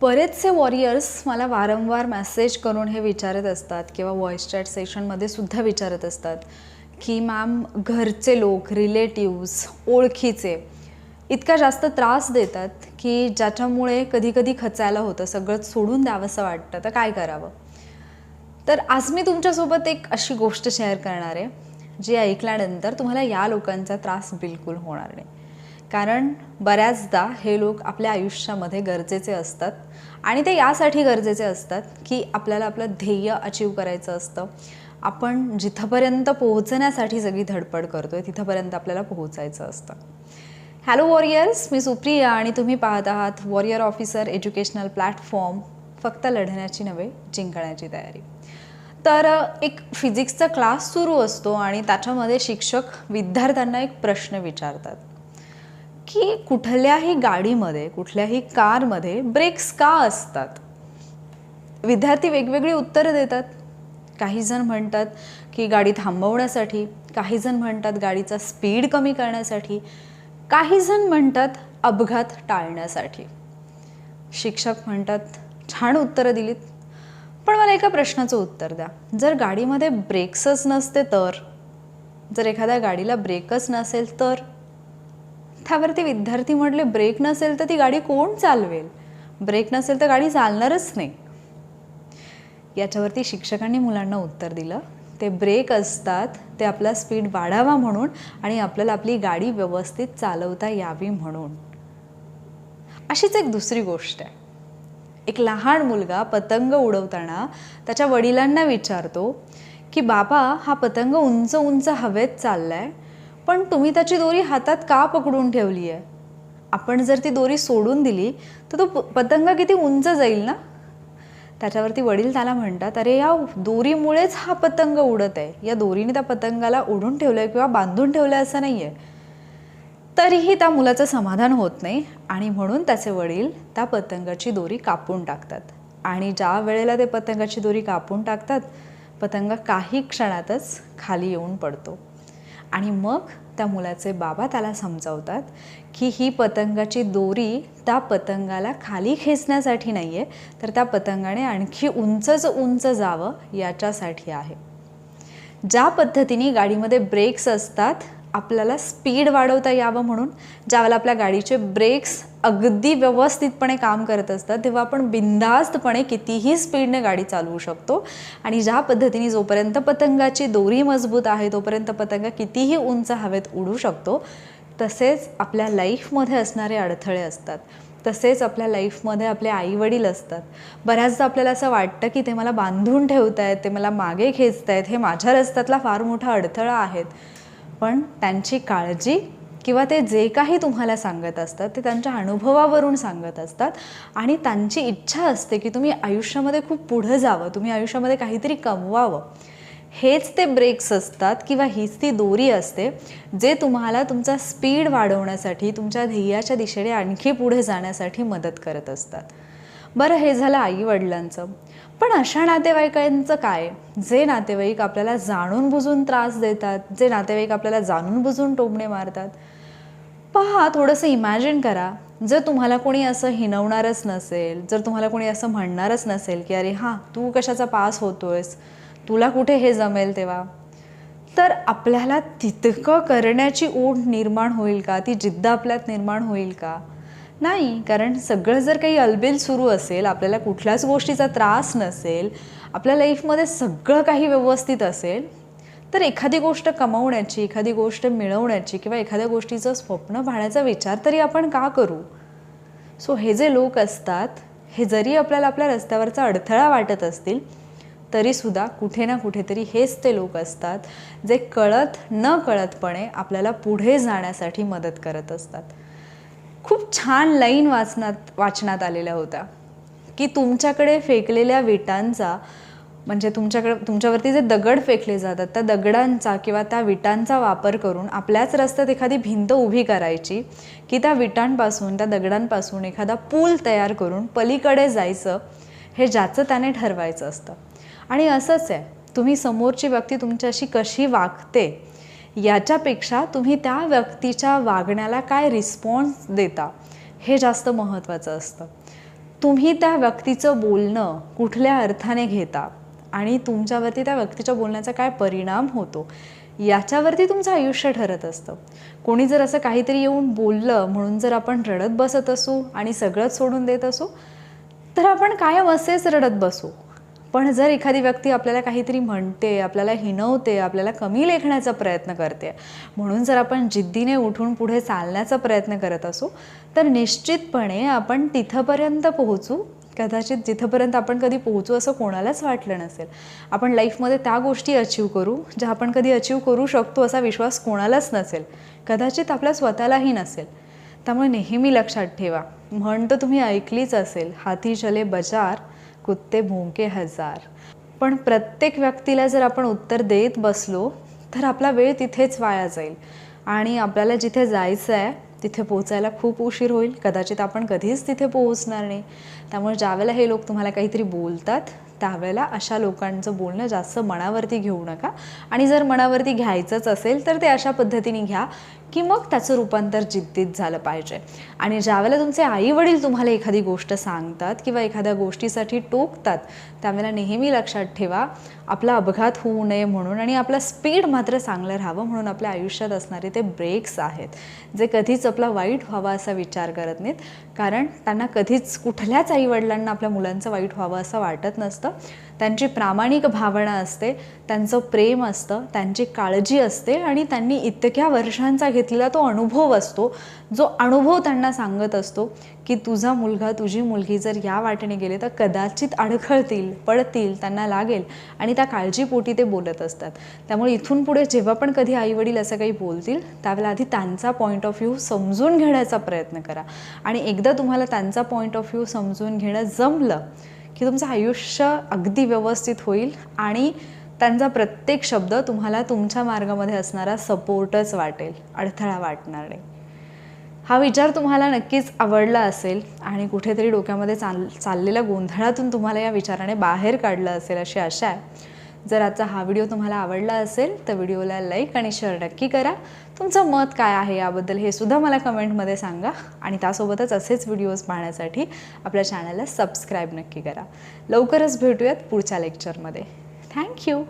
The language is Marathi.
बरेचसे वॉरियर्स मला वारंवार मेसेज करून हे विचारत असतात किंवा व्हॉइस चॅट सेशनमध्ये सुद्धा विचारत असतात की मॅम घरचे लोक रिलेटिव्स ओळखीचे इतका जास्त त्रास देतात की ज्याच्यामुळे कधीकधी खचायला होतं सगळं सोडून द्यावंसं वाटतं. तर काय करावं? तर आज मी तुमच्यासोबत एक अशी गोष्ट शेअर करणार आहे जी ऐकल्यानंतर तुम्हाला या लोकांचा त्रास बिलकुल होणार नाही. कारण बऱ्याचदा हे लोक आपल्या आयुष्यामध्ये गरजेचे असतात. आणि ते यासाठी गरजेचे असतात की आपल्याला आपलं ध्येय अचीव करायचं असतं. आपण जिथंपर्यंत पोहोचण्यासाठी सगळी धडपड करतोय तिथंपर्यंत आपल्याला पोहोचायचं असतं. हॅलो वॉरियर्स मी सुप्रिया आणि तुम्ही पाहत आहात वॉरियर ऑफिसर एज्युकेशनल प्लॅटफॉर्म फक्त लढण्याची नव्हे जिंकण्याची तयारी. तर एक फिजिक्सचा क्लास सुरू असतो आणि त्याच्यामध्ये शिक्षक विद्यार्थ्यांना एक प्रश्न विचारतात. की कुठल्याही गाडीमध्ये कुठल्याही कारमध्ये ब्रेक्स का असतात? विद्यार्थी वेगवेगळी उत्तरं देतात. काही जण म्हणतात की गाडी थांबवण्यासाठी काही जण म्हणतात गाडीचा स्पीड कमी करण्यासाठी काही जण म्हणतात अपघात टाळण्यासाठी. शिक्षक म्हणतात छान उत्तरं दिलीत. पण मला एका प्रश्नाचं उत्तर द्या. जर गाडीमध्ये ब्रेक्सच नसते तर जर एखाद्या गाडीला ब्रेकच नसेल तर त्यावरती विद्यार्थी म्हटले ब्रेक नसेल तर ती गाडी कोण चालवेल? ब्रेक नसेल तर गाडी चालणारच नाही. याच्यावरती शिक्षकांनी मुलांना उत्तर दिलं ते ब्रेक असतात ते आपला स्पीड वाढावा म्हणून आणि आपल्याला आपली गाडी व्यवस्थित चालवता यावी म्हणून. अशीच एक दुसरी गोष्ट आहे. एक लहान मुलगा पतंग उडवताना त्याच्या वडिलांना विचारतो की बाबा हा पतंग उंच उंच हवेत चाललाय पण तुम्ही त्याची दोरी हातात का पकडून ठेवली आहे आपण जर ती दोरी सोडून दिली तर तो प- पतंग किती उंच जाईल ना? त्याच्यावरती वडील त्याला म्हणतात अरे या दोरीमुळेच हा पतंग उडत आहे. या दोरीने त्या पतंगाला ओढून ठेवलं आहे किंवा बांधून ठेवलं आहे असं नाही आहे तरीही त्या मुलाचं समाधान होत नाही आणि म्हणून त्याचे वडील त्या पतंगाची दोरी कापून टाकतात. आणि ज्या वेळेला ते पतंगाची दोरी कापून टाकतात पतंग काही क्षणातच खाली येऊन पडतो. आणि मग त्या मुलाचे बाबा त्याला समजावतात की ही पतंगाची दोरी त्या पतंगाला खाली खेचण्यासाठी नाही आहे तर त्या पतंगाने आणखी उंचच उंच जावं याच्यासाठी आहे. ज्या पद्धतीने गाडीमध्ये ब्रेक्स असतात आपल्याला स्पीड वाढवता यावं म्हणून ज्यावेळेला आपल्या गाडीचे ब्रेक्स अगदी व्यवस्थितपणे काम करत असतात तेव्हा आपण बिनधास्तपणे कितीही स्पीडने गाडी चालवू शकतो. आणि ज्या पद्धतीने जोपर्यंत पतंगाची दोरी मजबूत आहे तोपर्यंत पतंग कितीही उंच हवेत उडू शकतो तसेच आपल्या लाईफमध्ये असणारे अडथळे असतात. तसेच आपल्या लाईफमध्ये आपले आईवडील असतात. बऱ्याचदा आपल्याला असं वाटतं की ते मला बांधून ठेवत आहेत ते मला मागे खेचत आहेत हे माझ्या रस्त्यातला फार मोठा अडथळा आहेत. पण त्यांची काळजी किंवा ते जे काही तुम्हाला सांगत असतात ते त्यांच्या अनुभवावरून सांगत असतात आणि त्यांची इच्छा असते की तुम्ही आयुष्यामध्ये खूप पुढं जावं तुम्ही आयुष्यामध्ये काहीतरी कमवावं. हेच ते ब्रेक्स असतात किंवा हीच ती दोरी असते जे तुम्हाला तुमचा स्पीड वाढवण्यासाठी तुमच्या ध्येयाच्या दिशेने आणखी पुढे जाण्यासाठी मदत करत असतात. बरं हे झालं आई वडिलांचं पण अशा नातेवाईकांचं काय? जे नातेवाईक आपल्याला जाणून बुजून त्रास देतात जे नातेवाईक आपल्याला जाणून बुजून टोमणे मारतात. पहा थोडंसं इमॅजिन करा. जर तुम्हाला कोणी असं हिनवणारच नसेल जर तुम्हाला कोणी असं म्हणणारच नसेल की अरे हां तू कशाचा पास होतोयस? तुला कुठे हे जमेल तेव्हा? तर आपल्याला तितकं करण्याची ओढ निर्माण होईल का? ती जिद्द आपल्यात निर्माण होईल का? नाही कारण सगळं जर काही अलबेल सुरू असेल आपल्याला कुठल्याच गोष्टीचा त्रास नसेल आपल्या लाईफमध्ये सगळं काही व्यवस्थित असेल तर एखादी गोष्ट कमवण्याची एखादी गोष्ट मिळवण्याची किंवा एखाद्या गोष्टीचं स्वप्न पाहण्याचा विचार तरी आपण का करू? सो हे जे लोक असतात हे जरी आपल्याला आपल्या रस्त्यावरचा अडथळा वाटत असतील तरीसुद्धा कुठे ना कुठेतरी हेच ते लोक असतात जे कळत न कळतपणे आपल्याला पुढे जाण्यासाठी मदत करत असतात. खूप छान लाईन वाचनात वाचनात आलेल्या होत्या. की तुमच्याकडे फेकलेल्या विटांचा म्हणजे तुमच्याकडे तुमच्यावरती जे दगड फेकले जातात त्या दगडांचा किंवा त्या विटांचा वापर करून आपल्याच रस्त्यात एखादी भिंत उभी करायची की त्या विटांपासून त्या दगडांपासून एखादा पूल तयार करून पलीकडे जायचं हे ज्याचं त्याने ठरवायचं असतं. आणि असंच आहे तुम्ही समोरची व्यक्ती तुमच्याशी कशी वागते याच्यापेक्षा तुम्ही त्या व्यक्तीच्या वागण्याला काय रिस्पॉन्स देता? हे जास्त महत्त्वाचं असतं. तुम्ही त्या व्यक्तीचं बोलणं कुठल्या अर्थाने घेता? आणि तुमच्यावरती त्या व्यक्तीच्या बोलण्याचा काय परिणाम होतो? याच्यावरती तुमचं आयुष्य ठरत असतं. कोणी जर असं काहीतरी येऊन बोललं म्हणून जर आपण रडत बसत असू आणि सगळंच सोडून देत असू तर आपण कायम असेच रडत बसू. पण जर एखादी व्यक्ती आपल्याला काहीतरी म्हणते आपल्याला हिनवते आपल्याला कमी लेखण्याचा प्रयत्न करते म्हणून जर आपण जिद्दीने उठून पुढे चालण्याचा प्रयत्न करत असू तर निश्चितपणे आपण तिथंपर्यंत पोहोचू. कदाचित जिथंपर्यंत आपण कधी पोहोचू असं कोणालाच वाटलं नसेल. आपण लाईफमध्ये त्या गोष्टी अचीव करू ज्या आपण कधी अचीव करू शकतो असा विश्वास कोणालाच नसेल. कदाचित आपल्या स्वतःलाही नसेल. त्यामुळे नेहमी लक्षात ठेवा. म्हण तर तुम्ही ऐकलीच असेल. हाती चले बजार कुत्ते भोंके हजार. पण प्रत्येक व्यक्तीला जर आपण उत्तर देत बसलो तर आपला वेळ तिथेच वाया जाईल. आणि आपल्याला जिथे जायचं आहे तिथे पोहोचायला खूप उशीर होईल. कदाचित आपण कधीच तिथे पोहोचणार नाही. त्यामुळे ज्यावेळेला हे लोक तुम्हाला काहीतरी बोलतात त्यावेळेला अशा लोकांचं बोलणं जास्त मनावरती घेऊ नका. आणि जर मनावरती घ्यायचंच असेल तर ते अशा पद्धतीने घ्या की मग त्याचं रूपांतर जिद्दीत झालं पाहिजे. आणि ज्यावेळेला तुमचे आई वडील तुम्हाला एखादी गोष्ट सांगतात किंवा एखाद्या गोष्टीसाठी टोकतात त्यावेळेला नेहमी लक्षात ठेवा आपला अपघात होऊ नये म्हणून आणि आपला स्पीड मात्र चांगलं राहावं म्हणून आपल्या आयुष्यात असणारे ते ब्रेक्स आहेत. जे कधीच आपला वाईट व्हावा असा विचार करत नाहीत. कारण त्यांना कधीच कुठल्याच आईवडिलांना आपल्या मुलांचं वाईट व्हावं असं वाटत नसतं. त्यांची प्रामाणिक भावना असते त्यांचं प्रेम असतं त्यांची काळजी असते आणि त्यांनी इतक्या वर्षांचा घेतलेला तो अनुभव असतो जो अनुभव त्यांना सांगत असतो की तुझा मुलगा तुझी मुलगी जर या वाटेने गेले तर कदाचित अडखळतील पडतील त्यांना लागेल आणि त्या काळजीपोटी ते बोलत असतात. त्यामुळे इथून पुढे जेव्हा पण कधी आईवडील असं काही बोलतील त्यावेळेला आधी त्यांचा पॉईंट ऑफ व्ह्यू समजून घेण्याचा प्रयत्न करा. आणि एकदा तुम्हाला त्यांचा पॉईंट ऑफ व्ह्यू समजून घेणं जमलं की तुमचं आयुष्य अगदी व्यवस्थित होईल आणि त्यांचा प्रत्येक शब्द तुम्हाला तुमच्या मार्गामध्ये असणारा सपोर्टच वाटेल अडथळा वाटणार नाही. हा विचार तुम्हाला नक्कीच आवडला असेल आणि कुठेतरी डोक्यामध्ये चाल चाललेल्या गोंधळातून तुम्हाला या विचाराने बाहेर काढलं असेल अशी आशा आहे. जर आजचा हा व्हिडिओ तुम्हाला आवडला असेल तर व्हिडिओला लाईक आणि शेअर नक्की करा. तुमचं मत काय आहे याबद्दल हे सुद्धा मला कमेंटमध्ये सांगा. आणि त्यासोबतच असेच व्हिडिओज पाहण्यासाठी आपल्या चॅनलला सबस्क्राईब नक्की करा. लवकरच भेटूयात पुढच्या लेक्चरमध्ये. थँक्यू!